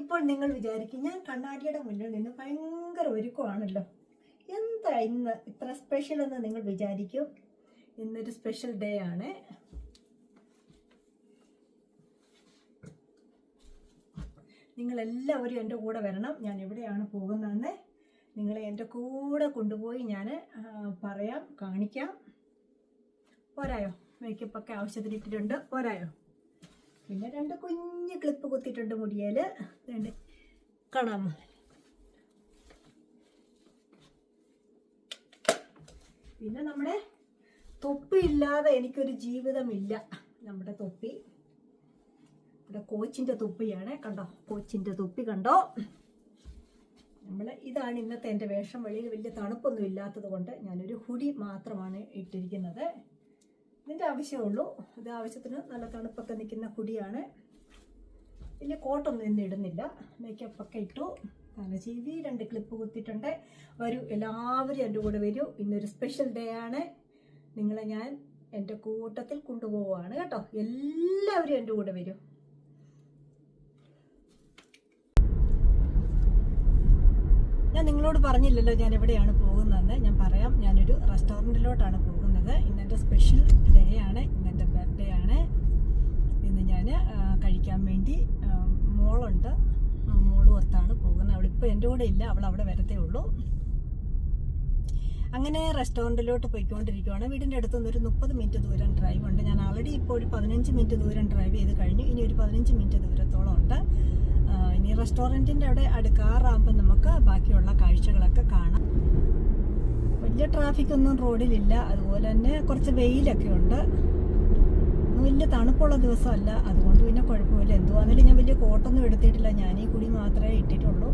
ഇപ്പോൾ നിങ്ങൾ വിചാരിക്കും ഞാൻ കണ്ണാടിയുടെ മുന്നിൽ നിന്ന് ഭയങ്കര ഒരുക്കമാണല്ലോ. എന്താ ഇന്ന് ഇത്ര സ്പെഷ്യൽ എന്ന് നിങ്ങൾ വിചാരിക്കും? ഇന്നൊരു സ്പെഷ്യൽ ഡേ ആണ്. നിങ്ങളെല്ലാവരും എന്റെ കൂടെ വരണം. ഞാൻ എവിടെയാണ് പോകുന്നതെന്ന് നിങ്ങളെ എന്റെ കൂടെ കൊണ്ടുപോയി ഞാൻ പറയാം കാണിക്കാം. പോരായോ? മേക്കപ്പൊക്കെ ആവശ്യത്തിന് ഇട്ടിട്ടുണ്ട് പോരായോ? പിന്നെ രണ്ട് കുഞ്ഞ് ക്ലിപ്പ് കുത്തിയിട്ടുണ്ട് മുടിയേൽ രണ്ട് പിന്നെ നമ്മുടെ തൊപ്പി ഇല്ലാതെ എനിക്കൊരു ജീവിതമില്ല. നമ്മുടെ തൊപ്പി. ഇവിടെ കോച്ചിന്റെ തൊപ്പിയാണ്. കണ്ടോ? കോച്ചിന്റെ തൊപ്പി കണ്ടോ? നമ്മൾ ഇതാണ് ഇന്നത്തെ എന്റെ വേഷം. വെളിയിൽ വലിയ തണുപ്പൊന്നും ഇല്ലാത്തത് കൊണ്ട് ഞാനൊരു ഹുഡി മാത്രമാണ് ഇട്ടിരിക്കുന്നത്. ഇതിന്റെ ആവശ്യമുള്ളൂ ഇത് ആവശ്യത്തിന് നല്ല തണുപ്പൊക്കെ നിൽക്കുന്ന കുടിയാണ്. പിന്നെ കോട്ടൊന്നും ഇന്ന് ഇടുന്നില്ല. മേക്കപ്പൊക്കെ ഇട്ടു. തലചീവി രണ്ട് ക്ലിപ്പ് കുത്തിയിട്ടുണ്ട്. വരൂ എല്ലാവരും എന്റെ കൂടെ വരൂ. ഇന്നൊരു സ്പെഷ്യൽ ഡേ ആണ്. നിങ്ങളെ ഞാൻ എന്റെ കൂട്ടത്തിൽ കൊണ്ടുപോവാണ് കേട്ടോ. എല്ലാവരും എന്റെ കൂടെ വരൂ. ഞാൻ നിങ്ങളോട് പറഞ്ഞില്ലല്ലോ ഞാൻ എവിടെയാണ് പോകുന്നതെന്ന്. ഞാൻ പറയാം ഞാനൊരു റെസ്റ്റോറന്റിലോട്ടാണ് പോകുന്നത്. ഇന്നെന്റെ സ്പെഷ്യൽ ഡേ ആണ്. ഇന്നെന്റെ ബർത്ത്ഡേ ആണ്. ഇന്ന് ഞാൻ കഴിക്കാൻ വേണ്ടി മോളുണ്ട്. മോൾ പുറത്താണ് പോകുന്നത്. പോകുന്നത് അവളിപ്പോൾ എന്റെ കൂടെ ഇല്ല. അവൾ അവിടെ വരത്തേ ഉള്ളൂ. അങ്ങനെ റെസ്റ്റോറന്റിലോട്ട് പോയിക്കൊണ്ടിരിക്കുകയാണ് വീടിന്റെ അടുത്ത് നിന്ന് ഒരു മുപ്പത് മിനിറ്റ് ദൂരം ഡ്രൈവ് ഉണ്ട്. ഞാൻ ആൾറെഡി ഇപ്പോൾ ഒരു പതിനഞ്ച് മിനിറ്റ് ദൂരം ഡ്രൈവ് ചെയ്ത് കഴിഞ്ഞു. ഇനി ഒരു പതിനഞ്ച് മിനിറ്റ് ദൂരത്തോളം ഉണ്ട്. ഇനി റെസ്റ്റോറന്റിന്റെ അവിടെ അടുക്കാറാകുമ്പോൾ നമുക്ക് ബാക്കിയുള്ള കാഴ്ചകളൊക്കെ കാണാം. വലിയ ട്രാഫിക് ഒന്നും റോഡിലില്ല. അതുപോലെ തന്നെ കുറച്ച് വെയിലൊക്കെ ഉണ്ട്. വലിയ തണുപ്പുള്ള ദിവസമല്ല. അതുകൊണ്ട് പിന്നെ കുഴപ്പമില്ല. എന്തുവാണെങ്കിലും ഞാൻ വലിയ കോട്ടൊന്നും എടുത്തിട്ടില്ല. ഞാൻ ഈ കുടി മാത്രമേ ഇട്ടിട്ടുള്ളൂ.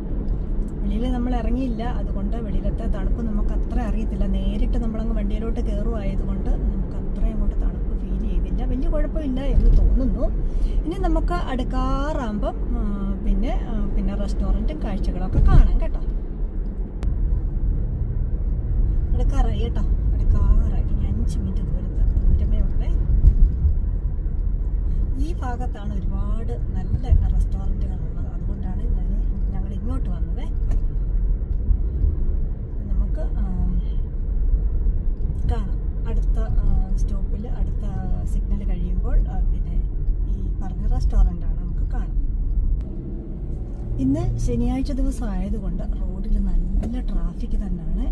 വെളിയിൽ നമ്മൾ ഇറങ്ങിയില്ല. അതുകൊണ്ട് വെളിയിലത്തെ തണുപ്പ് നമുക്ക് അത്ര അറിയത്തില്ല. നേരിട്ട് നമ്മളങ്ങ് വണ്ടിയിലോട്ട് കയറുമായതുകൊണ്ട് നമുക്ക് അത്ര അങ്ങോട്ട് തണുപ്പ് ഫീൽ ചെയ്തില്ല. വലിയ കുഴപ്പമില്ല എന്ന് തോന്നുന്നു. ഇനി നമുക്ക് അടുക്കാറാകുമ്പം പിന്നെ പിന്നെ റെസ്റ്റോറന്റും കാഴ്ചകളൊക്കെ കാണാം കേട്ടോ. അടുക്കാറായി കേട്ടോ. അടുക്കാറായി ഇനി അഞ്ച് മിനിറ്റ് ദൂരത്ത് ദൂരമേ ഉള്ളേ. ഈ ഭാഗത്താണ് ഒരുപാട് നല്ല റെസ്റ്റോറന്റുകൾ ഉള്ളത് അതുകൊണ്ടാണ് ഞാൻ ഞങ്ങൾ ഇങ്ങോട്ട് വന്നത്. നമുക്ക് കാണാം. അടുത്ത സ്റ്റോപ്പിൽ അടുത്ത സിഗ്നൽ കഴിയുമ്പോൾ പിന്നെ ഈ പറഞ്ഞ റെസ്റ്റോറന്റാണ് നമുക്ക് കാണാം. ഇന്ന് ശനിയാഴ്ച ദിവസം ആയതുകൊണ്ട് റോഡിൽ നല്ല ട്രാഫിക് തന്നെയാണ്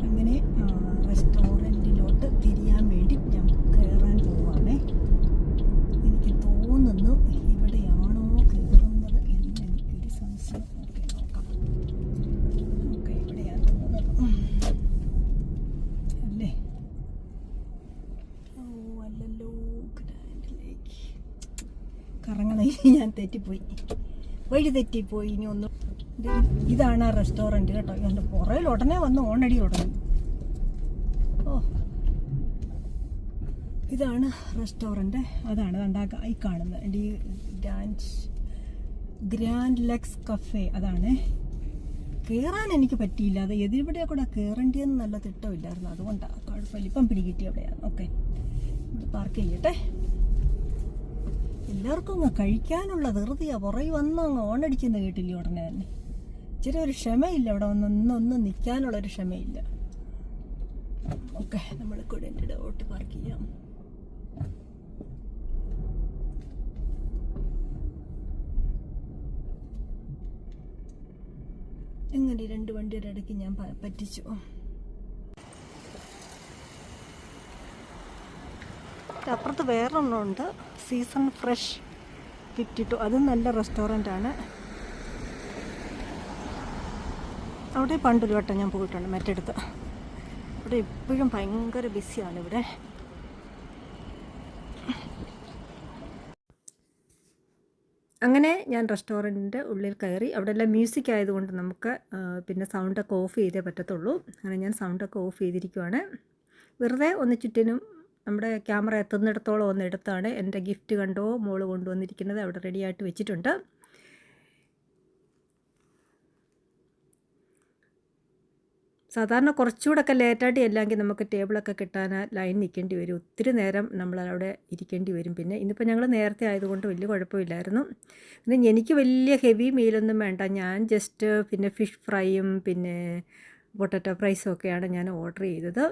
അങ്ങനെ ആ, റെസ്റ്റോറന്റിലോട്ട് തിരിയാൻ വേണ്ടി ഞാൻ കയറാൻ പോവാണേ എനിക്ക് തോന്നുന്നു ഇവിടെയാണോ കയറുന്നത് എന്ന് എനിക്കൊരു സംശയം ഓക്കെ നോക്കാം ഓക്കെ ഇവിടെയാണ് തോന്നുന്നത് ഉം. അല്ലേ ഓ അല്ലല്ലോ ഗ്രാൻഡ് ലേക്ക് കറങ്ങണ ഞാൻ തെറ്റിപ്പോയി. വഴി തെറ്റിപ്പോയി ഇനി ഒന്നും ഇതാണ് ആ റെസ്റ്റോറന്റ് കേട്ടോ. എന്റെ പുറയിൽ ഉടനെ വന്ന് ഓണടി തുടങ്ങി. ഓ. ഇതാണ് റെസ്റ്റോറന്റ് അതാണ് കണ്ടാ ഈ കാണുന്നത്. എന്റെ ഈ ഗ്രാൻഡ് ഗ്രാൻഡ് ലെക്സ് കഫേ അതാണ്. കയറാൻ എനിക്ക് പറ്റിയില്ല. അത് എതിരിവിടെ കൂടെ കയറേണ്ടിയെന്ന് നല്ല തിട്ടമില്ലായിരുന്നു. അതുകൊണ്ടാണ് കുഴപ്പമില്ല ഇപ്പം പിടികിട്ടി അവിടെയാണ്. ഓക്കെ. പാർക്ക് ചെയ്യട്ടെ. എല്ലാവർക്കും അങ്ങ് കഴിക്കാനുള്ള ധൃതിയാ. പുറകെ വന്ന് അങ്ങ് ഓണടിക്കുന്ന കേട്ടില്ല ഉടനെ തന്നെ. ഇച്ചിരി ഒരു ക്ഷമയില്ല ഇവിടെ ഒന്ന് ഒന്നൊന്ന് നിൽക്കാനുള്ളൊരു ക്ഷമയില്ല. ഓക്കെ നമ്മൾ കുടന്റെ ഇടോട്ട് പാർക്ക് ചെയ്യാം. എങ്ങനെ രണ്ട് വണ്ടിയുടെ ഇടയ്ക്ക് ഞാൻ പ- പറ്റിച്ചു അപ്പുറത്ത് വേറൊന്നുണ്ട് സീസൺ ഫ്രഷ് ഫിഫ്റ്റി ടു അതും നല്ല ആണ്. അവിടെ പണ്ടൊരു വട്ടം ഞാൻ പോയിട്ടുണ്ട് മറ്റടുത്ത്. ഇവിടെ എപ്പോഴും ഭയങ്കര ബിസിയാണ് ഇവിടെ. അങ്ങനെ ഞാൻ റെസ്റ്റോറന്റിന്റെ ഉള്ളിൽ കയറി. അവിടെ എല്ലാം മ്യൂസിക് ആയതുകൊണ്ട് നമുക്ക് പിന്നെ സൗണ്ടൊക്കെ ഓഫ് ചെയ്തേ പറ്റത്തുള്ളൂ. അങ്ങനെ ഞാൻ സൗണ്ടൊക്കെ ഓഫ് ചെയ്തിരിക്കുവാണ്. വെറുതെ ഒന്ന് ചുറ്റിനും നമ്മുടെ ക്യാമറ എത്തുന്നിടത്തോളം ഒന്ന് എടുത്താണ് എന്റെ ഗിഫ്റ്റ് കണ്ടോ മോൾ കൊണ്ടുവന്നിരിക്കുന്നത് അവിടെ റെഡിയായിട്ട് വെച്ചിട്ടുണ്ട്. സാധാരണ കുറച്ചുകൂടെയൊക്കെ ലേറ്റായിട്ട് അല്ലെങ്കിൽ നമുക്ക് ടേബിളൊക്കെ കിട്ടാൻ ലൈൻ നിൽക്കേണ്ടി വരും. ഒത്തിരി നേരം നമ്മൾ അവിടെ ഇരിക്കേണ്ടി വരും. പിന്നെ ഇന്നിപ്പോൾ ഞങ്ങൾ നേരത്തെ ആയതുകൊണ്ട് വലിയ കുഴപ്പമില്ലായിരുന്നു. പിന്നെ എനിക്ക് വലിയ ഹെവി മീലൊന്നും വേണ്ട. ഞാൻ ജസ്റ്റ് പിന്നെ ഫിഷ് ഫ്രൈയും പിന്നെ പൊട്ടറ്റോ ഫ്രൈസും ഒക്കെയാണ് ഞാൻ ഓർഡർ ചെയ്തത്.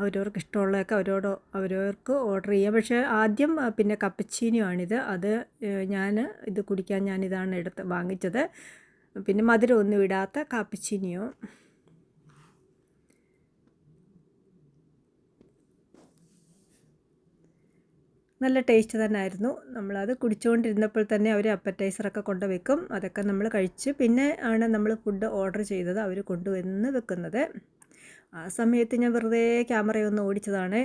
അവരവർക്ക് ഇഷ്ടമുള്ളതൊക്കെ അവരോട് അവരവർക്ക് ഓർഡർ ചെയ്യാം. പക്ഷേ ആദ്യം പിന്നെ കപ്പച്ചീനിയാണിത്. അത് ഞാൻ ഇത് കുടിക്കാൻ ഞാനിതാണ് എടുത്ത് വാങ്ങിച്ചത്. പിന്നെ മധുരം ഒന്നും ഇടാത്ത കാപ്പച്ചീനിയോ. നല്ല ടേസ്റ്റ് തന്നെ ആയിരുന്നു നമ്മളത് കുടിച്ചുകൊണ്ടിരുന്നപ്പോൾ തന്നെ അവർ അപ്പറ്റൈസറൊക്കെ കൊണ്ട് അതൊക്കെ നമ്മൾ കഴിച്ച് പിന്നെ ആണ് നമ്മൾ ഫുഡ് ഓർഡർ ചെയ്തത് അവർ കൊണ്ടുവന്ന് വെക്കുന്നത്. ആ സമയത്ത് ഞാൻ വെറുതെ ക്യാമറയൊന്ന് ഓടിച്ചതാണ്.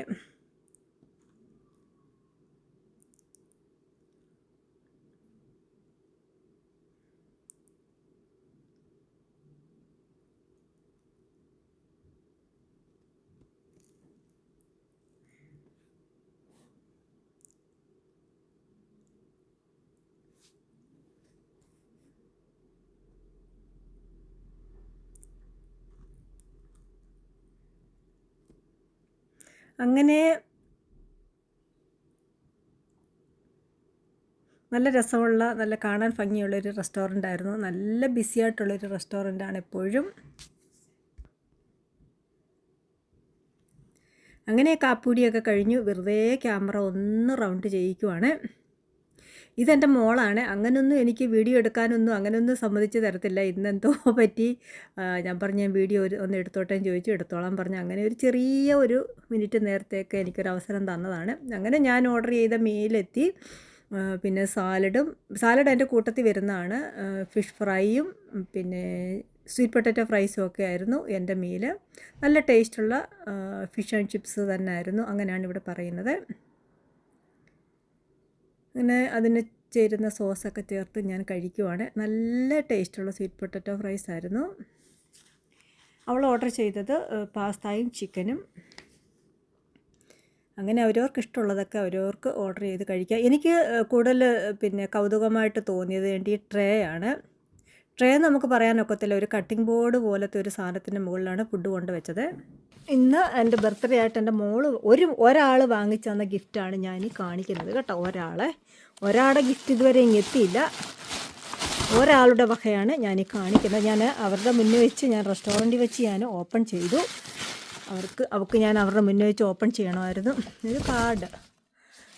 അങ്ങനെ നല്ല രസമുള്ള നല്ല കാണാൻ ഭംഗിയുള്ളൊരു റെസ്റ്റോറന്റ് ആയിരുന്നു. നല്ല ബിസി ആയിട്ടുള്ളൊരു ആണ് എപ്പോഴും. അങ്ങനെ കാപ്പൂടിയൊക്കെ കഴിഞ്ഞു. വെറുതെ ക്യാമറ ഒന്ന് റൗണ്ട് ചെയ്യിക്കുവാണ്. ഇതെന്റെ മോളാണ്. അങ്ങനൊന്നും എനിക്ക് വീഡിയോ എടുക്കാനൊന്നും അങ്ങനൊന്നും സമ്മതിച്ച് തരത്തില്ല. ഇന്നെന്തോ പറ്റി. ഞാൻ പറഞ്ഞ ഞാൻ വീഡിയോ ഒരു ഒന്ന് എടുത്തോട്ടെ ചോദിച്ചു. എടുത്തോളാം പറഞ്ഞു. അങ്ങനെ ഒരു ചെറിയ ഒരു മിനിറ്റ് നേരത്തേക്ക് എനിക്കൊരു അവസരം തന്നതാണ്. അങ്ങനെ ഞാൻ ഓർഡർ ചെയ്ത മീലെത്തി. പിന്നെ സാലഡും സാലഡ് എന്റെ കൂട്ടത്തിൽ വരുന്നതാണ്. ഫിഷ് ഫ്രൈയും പിന്നെ സ്വീറ്റ് പൊട്ടറ്റോ ഫ്രൈസും ഒക്കെ ആയിരുന്നു എന്റെ മീൽ. നല്ല ടേസ്റ്റുള്ള ഫിഷ് ആൻഡ് ചിപ്സ് തന്നെ ആയിരുന്നു. അങ്ങനെയാണ് ഇവിടെ പറയുന്നത്. അങ്ങനെ അതിന് ചേരുന്ന സോസൊക്കെ ചേർത്ത് ഞാൻ കഴിക്കുവാണ്. നല്ല ടേസ്റ്റുള്ള സ്വീറ്റ് പൊട്ടറ്റോ ഫ്രൈസ് ആയിരുന്നു. അവൾ ഓർഡർ ചെയ്തത് പാസ്തയും ചിക്കനും. അങ്ങനെ അവരവർക്ക് ഇഷ്ടമുള്ളതൊക്കെ അവരവർക്ക് ഓർഡർ ചെയ്ത് കഴിക്കാം എനിക്ക് കൂടുതൽ പിന്നെ കൗതുകമായിട്ട് തോന്നിയത് വേണ്ടി ഈ ട്രേ ആണ്. ട്രേ നമുക്ക് പറയാനൊക്കത്തില്ല. ഒരു കട്ടിംഗ് ബോർഡ് പോലത്തെ ഒരു സാധനത്തിന്റെ മുകളിലാണ് ഫുഡ് കൊണ്ടുവച്ചത് ഇന്ന് എന്റെ ബർത്ത്ഡേ ആയിട്ട് എന്റെ മോൾ ഒരു ഒരാൾ വാങ്ങിച്ചു തന്ന ഗിഫ്റ്റാണ് ഞാൻ കാണിക്കുന്നത് കേട്ടോ. ഒരാളെ ഒരാളുടെ ഗിഫ്റ്റ് ഇതുവരെ എത്തിയില്ല. ഒരാളുടെ വകയാണ് ഞാൻ കാണിക്കുന്നത്. ഞാൻ അവരുടെ മുന്നേ വെച്ച് ഞാൻ റെസ്റ്റോറന്റിൽ വെച്ച് ഞാൻ ഓപ്പൺ ചെയ്തു. അവർക്ക് അവർക്ക് ഞാൻ അവരുടെ മുന്നേ വെച്ച് ഓപ്പൺ ചെയ്യണമായിരുന്നു. ഇത് കാർഡ്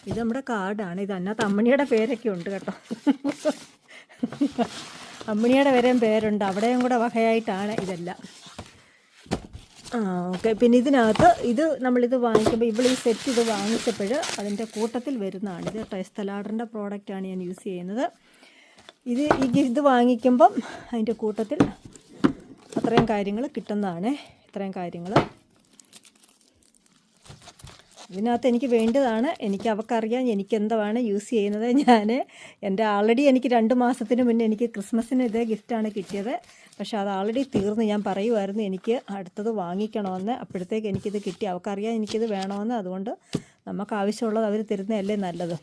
ഇത് നമ്മുടെ കാർഡാണ് ഇത് അതിനകത്ത് അമ്മണിയുടെ പേരൊക്കെ ഉണ്ട് കേട്ടോ. അമ്മണിയുടെ വരെയും പേരുണ്ട്. അവിടെയും കൂടെ വകയായിട്ടാണ് ഇതെല്ലാം. ആ ഓക്കെ പിന്നെ ഇതിനകത്ത് ഇത് നമ്മളിത് വാങ്ങിക്കുമ്പോൾ ഇവിടെ ഈ സെറ്റ് ഇത് വാങ്ങിച്ചപ്പോൾ അതിന്റെ കൂട്ടത്തിൽ വരുന്നതാണ്. ഇത് ടൈസ്തലാഡറിന്റെ പ്രോഡക്റ്റാണ് ഞാൻ യൂസ് ചെയ്യുന്നത്. ഇത് ഈ ഇത് വാങ്ങിക്കുമ്പം അതിന്റെ കൂട്ടത്തിൽ അത്രയും കാര്യങ്ങൾ കിട്ടുന്നതാണ്. ഇത്രയും കാര്യങ്ങൾ ഇതിനകത്ത് എനിക്ക് വേണ്ടതാണ് എനിക്ക് അവക്കറിയാം എനിക്ക് എന്താണ് യൂസ് ചെയ്യുന്നത്. ഞാൻ എന്റെ ആൾറെഡി എനിക്ക് രണ്ട് മാസത്തിന് മുന്നേ എനിക്ക് ക്രിസ്മസിന് ഇതേ ഗിഫ്റ്റാണ് കിട്ടിയത്. പക്ഷേ അത് ആൾറെഡി തീർന്ന് ഞാൻ പറയുമായിരുന്നു എനിക്ക് അടുത്തത് വാങ്ങിക്കണമെന്ന്. അപ്പോഴത്തേക്ക് എനിക്കിത് കിട്ടി. അവക്കറിയാം എനിക്കിത് വേണമെന്ന്. അതുകൊണ്ട് നമുക്ക് ആവശ്യമുള്ളത് അവർ തരുന്നതല്ലേ നല്ലത്.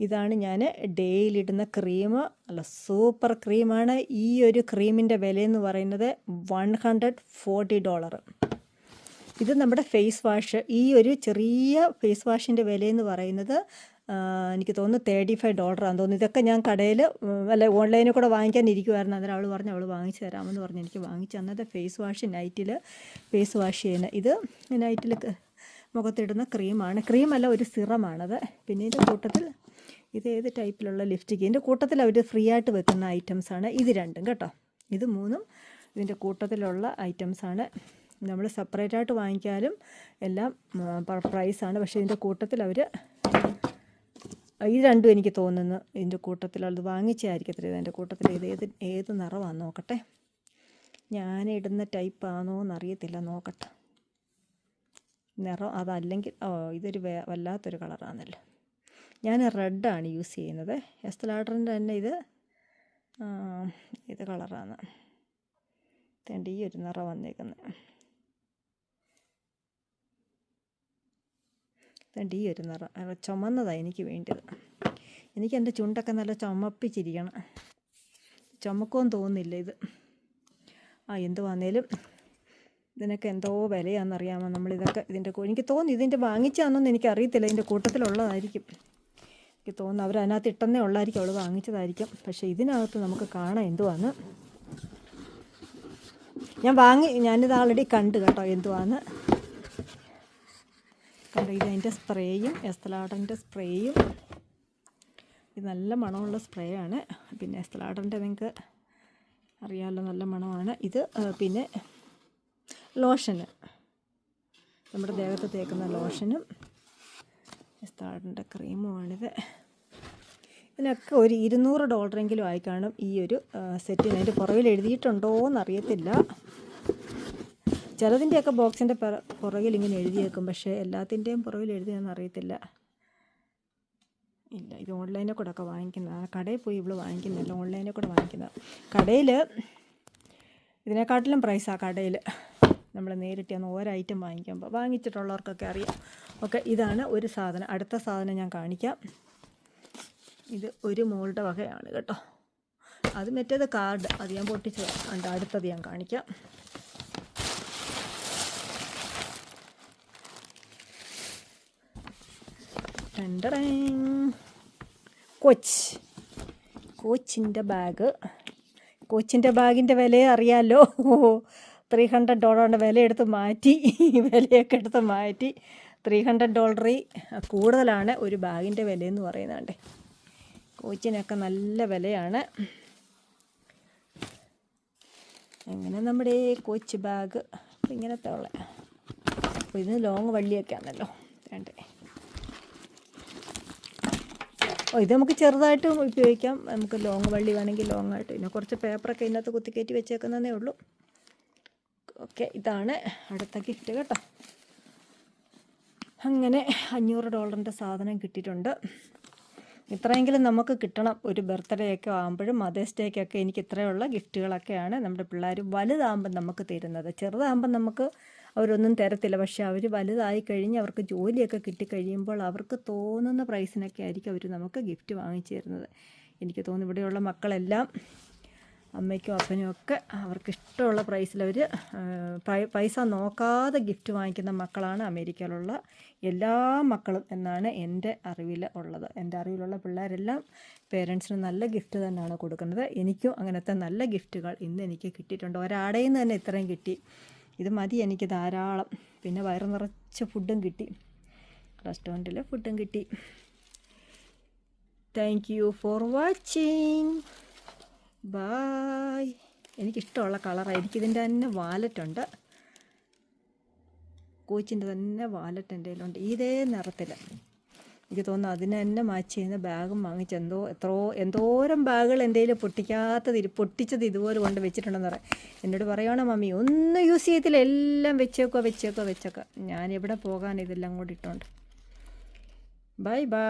ഇതാണ് ഞാൻ ഡെയിലി ഇടുന്ന ക്രീം അല്ല സൂപ്പർ ക്രീമാണ് ഈ ഒരു ക്രീമിന്റെ വിലയെന്ന് പറയുന്നത് വൺ ഹൺഡ്രഡ് ഫോർട്ടി ഡോളർ ഇത് നമ്മുടെ ഫേസ് വാഷ് ഈ ഒരു ചെറിയ ഫേസ് വാഷിന്റെ വിലയെന്ന് പറയുന്നത് എനിക്ക് തോന്നുന്നു തേർട്ടി ഫൈവ് ഡോളറാണെന്ന് തോന്നുന്നു. ഇതൊക്കെ ഞാൻ കടയിൽ അല്ല ഓൺലൈനിൽ കൂടെ വാങ്ങിക്കാൻ ഇരിക്കുമായിരുന്നു അന്നേരം അവൾ പറഞ്ഞു അവൾ വാങ്ങിച്ചു തരാമെന്ന് പറഞ്ഞ്. എനിക്ക് വാങ്ങിച്ചു അന്നത്തെ ഫേസ് വാഷ് നൈറ്റിൽ ഫേസ് വാഷ് ചെയ്യുന്ന ഇത് നൈറ്റിൽ മുഖത്തിടുന്ന ക്രീമാണ് ക്രീമല്ല ഒരു സിറമാണത്. പിന്നെ ഇതിന്റെ കൂട്ടത്തിൽ ഇത് ഏത് ടൈപ്പിലുള്ള ലിപ്സ്റ്റിക്ക് ഇതിന്റെ കൂട്ടത്തിൽ അവർ ഫ്രീ ആയിട്ട് വെക്കുന്ന ഐറ്റംസാണ് ഇത് രണ്ടും കേട്ടോ. ഇത് മൂന്നും ഇതിന്റെ കൂട്ടത്തിലുള്ള ഐറ്റംസാണ് നമ്മൾ സെപ്പറേറ്റ് ആയിട്ട് വാങ്ങിക്കാനും എല്ലാം പ്രൈസാണ് പക്ഷേ ഇതിന്റെ കൂട്ടത്തിൽ അവർ ഇത് രണ്ടും എനിക്ക് തോന്നുന്നു ഇതിന്റെ കൂട്ടത്തിൽ അത് വാങ്ങിച്ചായിരിക്കത്തില്ല ഇതിന്റെ കൂട്ടത്തിൽ ഇത് ഏത് ഏത് നിറമാണ് നോക്കട്ടെ. ഞാൻ ഇടുന്ന ടൈപ്പാണോ എന്നറിയത്തില്ല. നോക്കട്ടെ. നിറം അതല്ലെങ്കിൽ ഓ ഇതൊരു വേ വല്ലാത്തൊരു കളറാണല്ലോ ഞാൻ റെഡാണ് യൂസ് ചെയ്യുന്നത്. എസ്തലാഡറിന്റെ തന്നെ ഇത് ഇത് കളറാണ് തേണ്ട ഈ ഒരു നിറം വന്നേക്കുന്നത് തേണ്ട ഈ ഒരു നിറം ചുമന്നതാണ് എനിക്ക് വേണ്ടത് എനിക്ക് എന്റെ ചുണ്ടൊക്കെ നല്ല ചുമപ്പിച്ചിരിക്കണം. ചുമക്കുമെന്ന് തോന്നുന്നില്ല ഇത്. ആ എന്ത് വന്നേലും ഇതിനൊക്കെ എന്തോ വിലയാണെന്നറിയാമോ നമ്മളിതൊക്കെ ഇതിന്റെ എനിക്ക് തോന്നി ഇതിന്റെ വാങ്ങിച്ചാന്നൊന്നും എനിക്കറിയത്തില്ല. ഇതിന്റെ കൂട്ടത്തിലുള്ളതായിരിക്കും. എനിക്ക് തോന്നുന്നു അവർ അതിനകത്ത് ഇട്ടെന്നേ ഉള്ളായിരിക്കും അവൾ വാങ്ങിച്ചതായിരിക്കും. പക്ഷേ ഇതിനകത്ത് നമുക്ക് കാണാം എന്തുവാന്ന്? ഞാൻ വാങ്ങി ഞാനിത് ആൾറെഡി കണ്ടു കേട്ടോ എന്തുവാന്ന്. കണ്ടോ ഇത് അതിന്റെ സ്പ്രേയും എസ്തലാടന്റെ സ്പ്രേയും. ഇത് നല്ല മണമുള്ള സ്പ്രേ ആണ്. പിന്നെ എസ്തലാടന്റെ നിങ്ങൾക്ക് അറിയാമല്ലോ നല്ല മണമാണ്. ഇത് പിന്നെ ലോഷന്. നമ്മുടെ ദേഹത്ത് തേക്കുന്ന ലോഷനും എസ്താടിന്റെ ക്രീമുമാണിത്. ഇതിനൊക്കെ ഒരു ഇരുന്നൂറ് ഡോളറെങ്കിലും ആയി കാണും ഈ ഒരു സെറ്റിന്. അതിന്റെ പുറകിൽ എഴുതിയിട്ടുണ്ടോ എന്നറിയത്തില്ല ചിലതിന്റെയൊക്കെ ബോക്സിന്റെ പുറകിൽ ഇങ്ങനെ എഴുതിയേക്കും പക്ഷേ എല്ലാത്തിന്റെയും പുറകിൽ എഴുതിയെന്ന് അറിയത്തില്ല. ഇല്ല ഇത് ഓൺലൈനിൽ കൂടെ ഒക്കെ വാങ്ങിക്കുന്നതാണ് കടയിൽ പോയി ഇവൾ വാങ്ങിക്കുന്നില്ല ഓൺലൈനിൽ കൂടെ വാങ്ങിക്കുന്നത്. കടയിൽ ഇതിനെക്കാട്ടിലും പ്രൈസാണ് കടയിൽ നമ്മൾ നേരിട്ട് ഒന്ന് ഓരോ ഐറ്റം വാങ്ങിക്കുമ്പോൾ വാങ്ങിച്ചിട്ടുള്ളവർക്കൊക്കെ അറിയാം. ഓക്കെ ഇതാണ് ഒരു സാധനം. അടുത്ത സാധനം ഞാൻ കാണിക്കാം. ഇത് ഒരു മോളുടെ വകയാണ് കേട്ടോ. അത് മറ്റേത് കാർഡ് അത് ഞാൻ പൊട്ടിച്ച് അടുത്തത് ഞാൻ കാണിക്കാം. ടണ്ടടേങ്. കൊച്ച്. കോച്ചിന്റെ ബാഗ്. കോച്ചിന്റെ ബാഗിന്റെ വില അറിയാമല്ലോ ത്രീ ഹൺഡ്രഡ് ഡോളറിന്റെ വില എടുത്ത് മാറ്റി. വിലയൊക്കെ എടുത്ത് മാറ്റി. ത്രീ ഹൺഡ്രഡ് ഡോളറിൽ കൂടുതലാണ് ഒരു ബാഗിന്റെ വിലയെന്ന് പറയുന്നുണ്ട് കോച്ചിനൊക്കെ നല്ല വിലയാണ്. അങ്ങനെ നമ്മുടെ കോച്ച് ബാഗ് ഇങ്ങനത്തെ ഉള്ള അപ്പോൾ ഇത് ലോങ് വള്ളിയൊക്കെ ആണല്ലോ വേണ്ടേ ഓ ഇത് നമുക്ക് ചെറുതായിട്ട് ഉപയോഗിക്കാം. നമുക്ക് ലോങ് വള്ളി വേണമെങ്കിൽ ലോങ് ആയിട്ട്. പിന്നെ കുറച്ച് പേപ്പറൊക്കെ ഇതിനകത്ത് കുത്തിക്കയറ്റി വെച്ചേക്കുന്നതേ ഉള്ളൂ. ഓക്കെ ഇതാണ് അടുത്ത ഗിഫ്റ്റ് കേട്ടോ. അങ്ങനെ അഞ്ഞൂറ് ഡോളറിന്റെ സാധനം കിട്ടിയിട്ടുണ്ട്. ഇത്രയെങ്കിലും നമുക്ക് കിട്ടണം. ഒരു ബർത്ത്ഡേ ഒക്കെ ആകുമ്പോഴും മദേഴ്സ് ഡേക്കൊക്കെ എനിക്ക് ഇത്രയുള്ള ഗിഫ്റ്റുകളൊക്കെയാണ് നമ്മുടെ പിള്ളേർ വലുതാകുമ്പം നമുക്ക് തരുന്നത്. ചെറുതാകുമ്പം നമുക്ക് അവരൊന്നും തരത്തില്ല. പക്ഷേ അവർ വലുതായി കഴിഞ്ഞ് അവർക്ക് ജോലിയൊക്കെ കിട്ടിക്കഴിയുമ്പോൾ അവർക്ക് തോന്നുന്ന പ്രൈസിനൊക്കെ ആയിരിക്കും അവർ നമുക്ക് ഗിഫ്റ്റ് വാങ്ങിച്ചു തരുന്നത്. എനിക്ക് തോന്നുന്നു ഇവിടെയുള്ള മക്കളെല്ലാം അമ്മയ്ക്കും അപ്പനും ഒക്കെ അവർക്ക് ഇഷ്ടമുള്ള പ്രൈസിൽ അവർ പൈസ നോക്കാതെ ഗിഫ്റ്റ് വാങ്ങിക്കുന്ന മക്കളാണ് അമേരിക്കയിലുള്ള എല്ലാ മക്കളും എന്നാണ് എന്റെ അറിവിൽ ഉള്ളത്. എന്റെ അറിവിലുള്ള പിള്ളേരെല്ലാം പേരൻസിന് നല്ല ഗിഫ്റ്റ് തന്നെയാണ് കൊടുക്കുന്നത്. എനിക്കും അങ്ങനത്തെ നല്ല ഗിഫ്റ്റുകൾ ഇന്ന് എനിക്ക് കിട്ടിയിട്ടുണ്ട്. ഒരാടേന്ന് തന്നെ ഇത്രയും കിട്ടി. ഇത് മതി എനിക്ക് ധാരാളം. പിന്നെ വയറ് നിറച്ച ഫുഡും കിട്ടി. റെസ്റ്റോറന്റിൽ ഫുഡും കിട്ടി. Thank you for watching bye എനിക്കിഷ്ടമുള്ള കളറാണ് എനിക്കിതിന്റെ തന്നെ വാലറ്റുണ്ട് കോച്ചിന്റെ തന്നെ വാലറ്റ് എന്റെ കയ്യിലുണ്ട്. ഇതേ നിറത്തിൽ എനിക്ക് തോന്നുന്നു അതിനെ തന്നെ മാച്ച് ചെയ്യുന്ന ബാഗും വാങ്ങിച്ച് എന്തോ എത്രയോ എന്തോരം ബാഗുകൾ കയ്യിൽ പൊട്ടിക്കാത്തത് പൊട്ടിച്ചത് ഇതുപോലെ കൊണ്ട് വെച്ചിട്ടുണ്ടെന്ന് പറയാം. എന്നോട് പറയണോ മമ്മി ഒന്നും യൂസ് ചെയ്യത്തില്ല എല്ലാം വെച്ചേക്കുക വെച്ചേക്കുക വെച്ചേക്കുക ഞാൻ എവിടെ പോകാൻ ഇതെല്ലാം കൂടി ഇട്ടോണ്ട്. Bye bye